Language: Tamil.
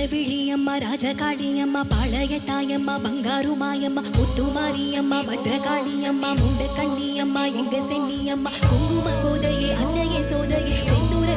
மரவிழியம்மா ராஜகாளியம்மா பாளைய தாயம்மா பங்காரு மாயம்மா முத்துமாரியம்மா பத்ரகாளியம்மா முண்டக்கண்ணியம்மா எங்க சென்னியம்மா குங்கும கோதையே அன்னையே சோதையே செந்தூர